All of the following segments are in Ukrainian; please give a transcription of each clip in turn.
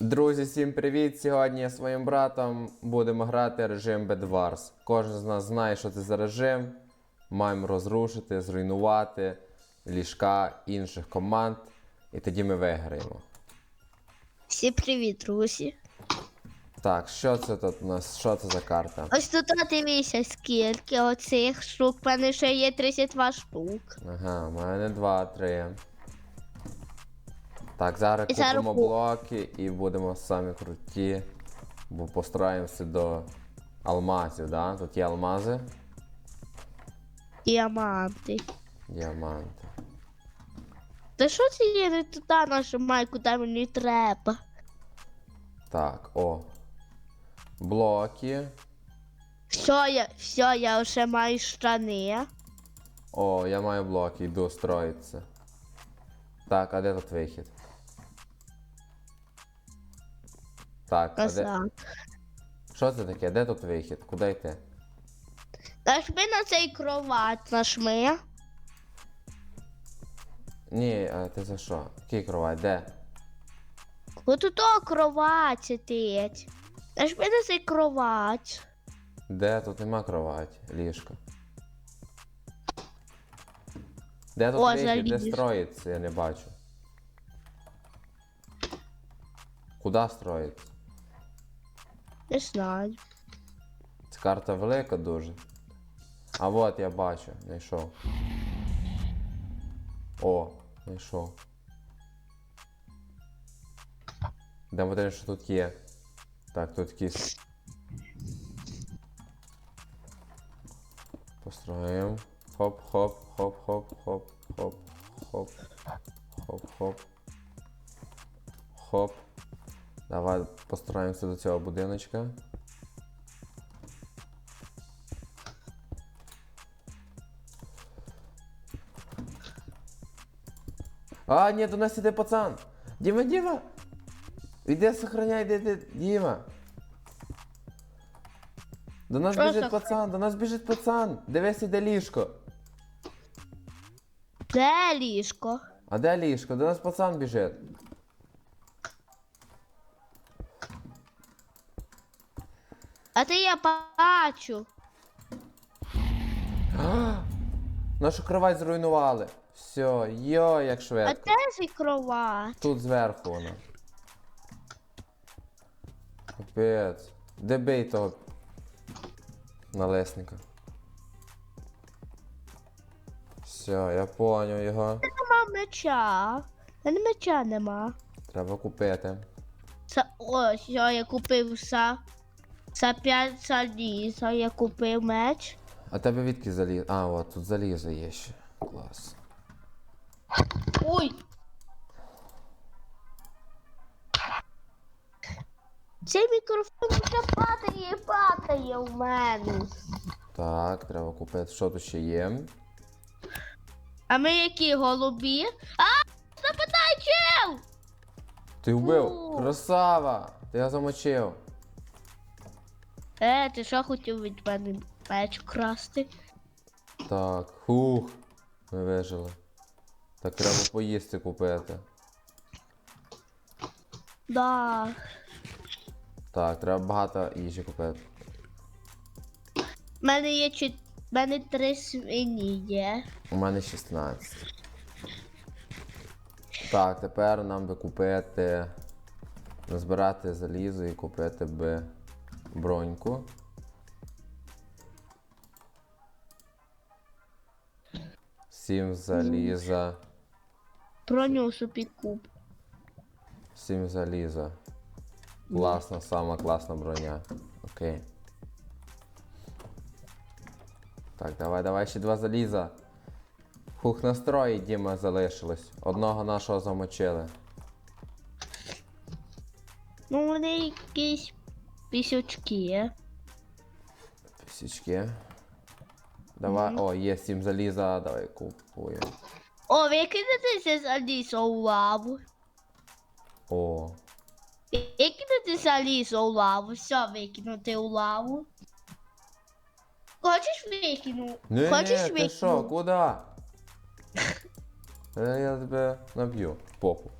Друзі, всім привіт! Сьогодні я зі своїм братом будемо грати режим Bedwars. Кожен з нас знає, що це за режим. Маємо розрушити, зруйнувати ліжка інших команд, і тоді ми виграємо. Всім привіт, друзі. Так, що це тут у нас? Що це за карта? Ось тут от дивіться, скільки оцих штук. В мене ще є 32 штук. Ага, у мене два, три. Так, зараз І зараз купимо ку- блоки і будемо самі круті. Бо постараємося до алмазів, да? Тут є алмази, Діаманти. діаманти. Та що це є не туди нажимай, куди мені треба? Так, о. Блоки. Все, я, все, я вже маю штани. О, я маю блоки, йду строїтися. Так, а де тут вихід? Так, а де... Що це таке? Де тут вихід? Куди йти? Нажми на цей кровать, нажми. Ні, а ти за що? Який кровать? Де? Ось тут о, кровать сидить. Нажми на цей кровать. Де тут нема кроваті, ліжка. Де тут О, вихід? Де строїться? Я не бачу. Куди строїться? Не знаю. Ця карта велика дуже. А от я бачу, знайшов. О, знайшов. Йдемо подивимось, що тут є. Так, тут якісь. Построїмо. Хоп-хоп, хоп-хоп-хоп, хоп, хоп, хоп, хоп. Хоп. Давай постараємося до цього будиночка. А, ні, до нас іде пацан. Діма, Діма. Іди, сохраняй, іди, іди, Діма. До нас Що біжить сохраняй? пацан, до нас біжить пацан. Дивись, іде ліжко. Де ліжко? А де ліжко? До нас пацан біжить. А ти я бачу. Нашу кровать зруйнували. Все, йо, як А швидко. де цей кровать? Тут зверху вона. Капець. Де бей того налесника? Все, я поняв його. Нема меча. У мене меча нема. Треба купити. Це ось я купив за, за 5 заліза, я купив меч. А тебе відки заліз? А, от тут залізо є ще. Клас. Ой. Цей мікрофон вже падає, падає у мене. Так, треба купити. Що тут ще є? А ми які голубі? А! Запитай чел! Ти вбив! Красава! Ти його замочив. Е, ти що хотів від мене меч красти? Так, хух. Ми вижили. Так треба поїсти купити. Да. Так, треба багато їжі купити. У мене є чот... У мене три свині є. У мене 16. Так, тепер нам би купити. Назбирати залізо і купити би броньку. Сім заліза. Броню собі куп. Сім заліза. Класна, сама класна броня. Окей. Так, давай, давай ще два заліза. Хух настрої, Діма, залишилось. Одного нашого замочили. Ну, вони якісь пісючки. Пісічки. Давай, о, є сім заліза, давай купуємо. О, викинути залізо у лаву. О, Викинути залізо у лаву. Все, викинути у лаву. Хочеш викину? не, Хочеш не, ти викину? що, куди? Е, Я тебе наб'ю в попу.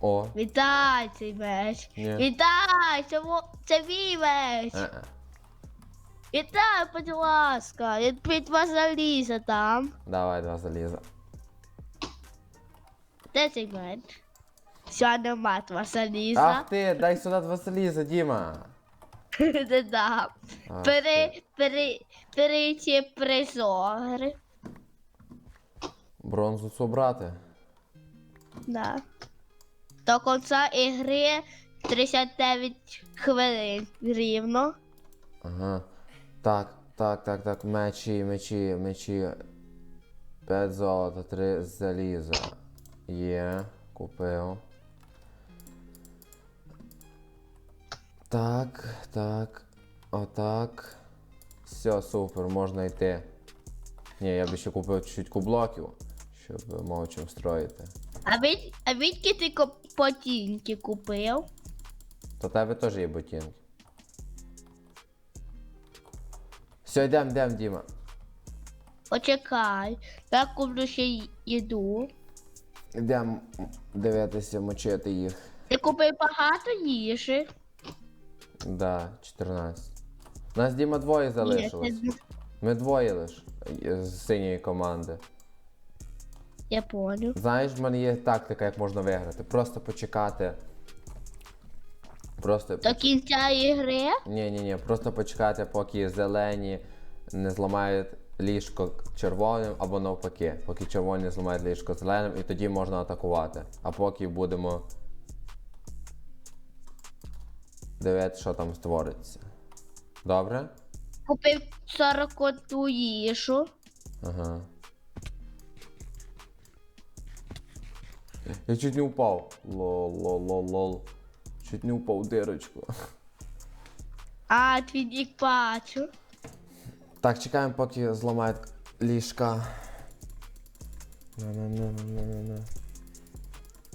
О. Вітай цей меч. Ні. Вітай! Це, во- це мій меч. Е-е. Вітай, будь ласка. Я під вас заліза там. Давай два заліза. Де цей меч? Все, нема два заліза. Ах ти, дай сюди два заліза, Діма. Не дам. Ах Бери, ти. бери, бери призори. Бронзу цу брати. Да. До кінця ігри 39 хвилин рівно. Ага. Так, так, так, так. Мечі, мечі, мечі. 5 золота, 3 заліза. Є, купив. Так, так. Отак. Все, супер, можна йти. Ні, я б ще купив чуть-чуть кублоків, щоб мав чим строїти. А від, а відки ти коп- ботинки купив? То тебе теж є ботинки. Все, йдем, йдем, Діма. Почекай. Я куплю ще й- їду. Йдем дивитися, мочити їх. Ти купив багато їжі. Да, 14. Нас Діма двоє залишилось. Ні, це- Ми двоє лиш е, з синьої команди. Я понял. Знаєш, в мене є тактика, як можна виграти. Просто почекати. Просто. До кінця ігри. Ні, ні, ні, просто почекати, поки зелені не зламають ліжко червоним або навпаки. Поки червоні зламають ліжко зеленим, і тоді можна атакувати. А поки будемо дивитися, що там створиться. Добре? Купив 41 їжу. Ага. Я чуть не упав. Лол, лол, лол, лол. Чуть не упав в дирочку. А, нік бачу. Так, чекаємо, поки зламають ліжка. На-на-на-на-на-на.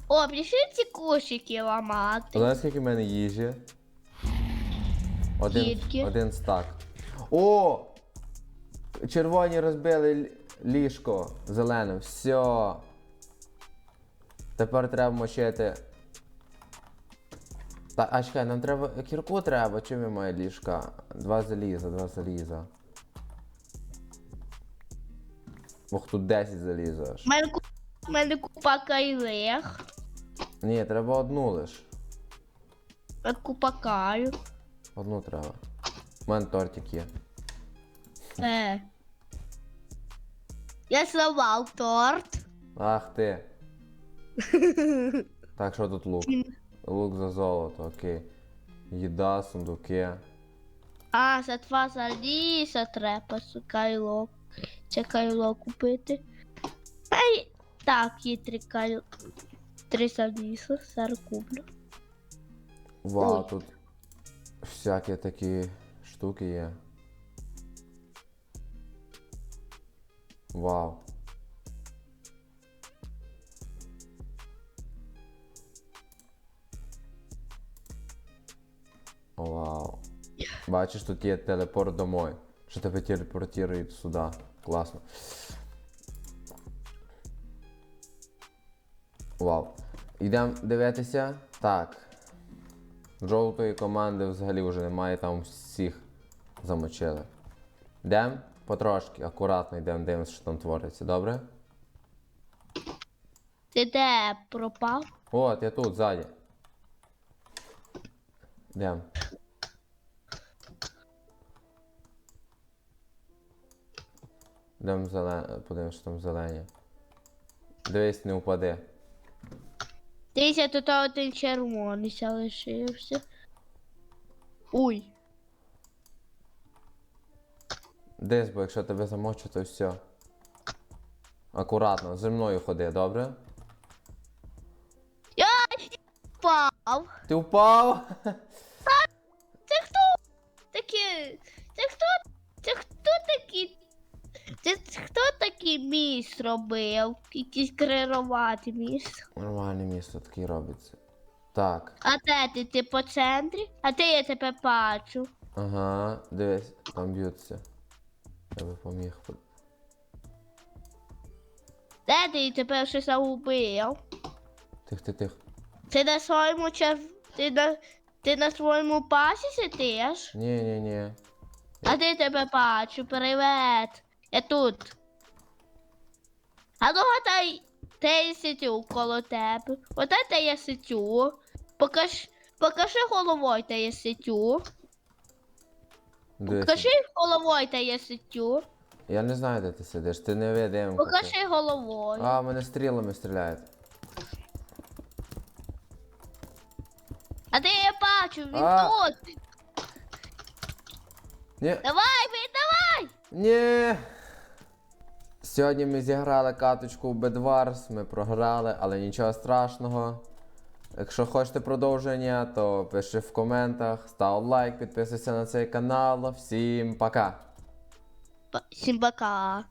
О, пішли ці кошики ламати. Знаєш, скільки в мене їжі? Один, Скільки? один стак. О! Червоні розбили ліжко зелене. Все. Тепер треба мочити. Та, а чекай, нам треба. Кірку треба, чим я маю ліжка? Два заліза, два заліза. Ох, тут 10 заліза аж. У мене, у мене купа кайлех. Ні, треба одну лиш. У мене купа каю. Одну треба. У мене тортик є. Е. Я зламав торт. Ах ти. Так, що тут лук? Лук за золото, окей. Їда, сундуки. А, за два заліза треба кайло. Це кайло купити. Ай, так, є три кайло. Три заліза, зараз куплю. Вау, Ой. тут всякі такі штуки є. Вау. Вау. Бачиш, тут є телепорт домой. Що тебе телепортують сюди. Класно. Вау. Йдемо дивитися. Так. Жовтої команди взагалі вже немає, там всіх замочили. Йдемо потрошки, акуратно йдемо, дивимося, що там твориться, добре? Ти де пропав? От, я тут ззаді. Йдемо. Йдемо зелен... подивимося, що там зелені. Дивись, не впади. Дивіться, тут один червоний залишився. Ой. Десь, бо якщо тебе замочу, то все. Акуратно, зі мною ходи, добре? Я Впав. Ти впав? Це хто? Це хто? Такий? Це хто такий міст робив? Якийсь керувати міст. Нормальне місто таке робиться. Так. А де ти? Ти по центрі? А де я тебе бачу? Ага, дивись, там б'ються. Я би поміг. Де ти тебе щось загубив? Тих, тих, тих. Ти на своєму чер... ти на... ти на своєму пасі сидиш? Ні, ні, ні. А де тебе бачу? Привет. Я тут. А ну гадай, де я сидю коло тебе. Оте де я сидю. Покаж... Покажи головою, де я сидю. Покажи головою, де я сидю. Я не знаю, де ти сидиш, ти невидимка. ти. Покажи головою. А, мене стрілами стріляють. Бачу? Він А. тут. Ні. Давай, він, давай! Ні. Сьогодні ми зіграли каточку в Bedwars, ми програли, але нічого страшного. Якщо хочете продовження, то пиши в коментах, став лайк, підписуйся на цей канал. Всім пока! Всім пока.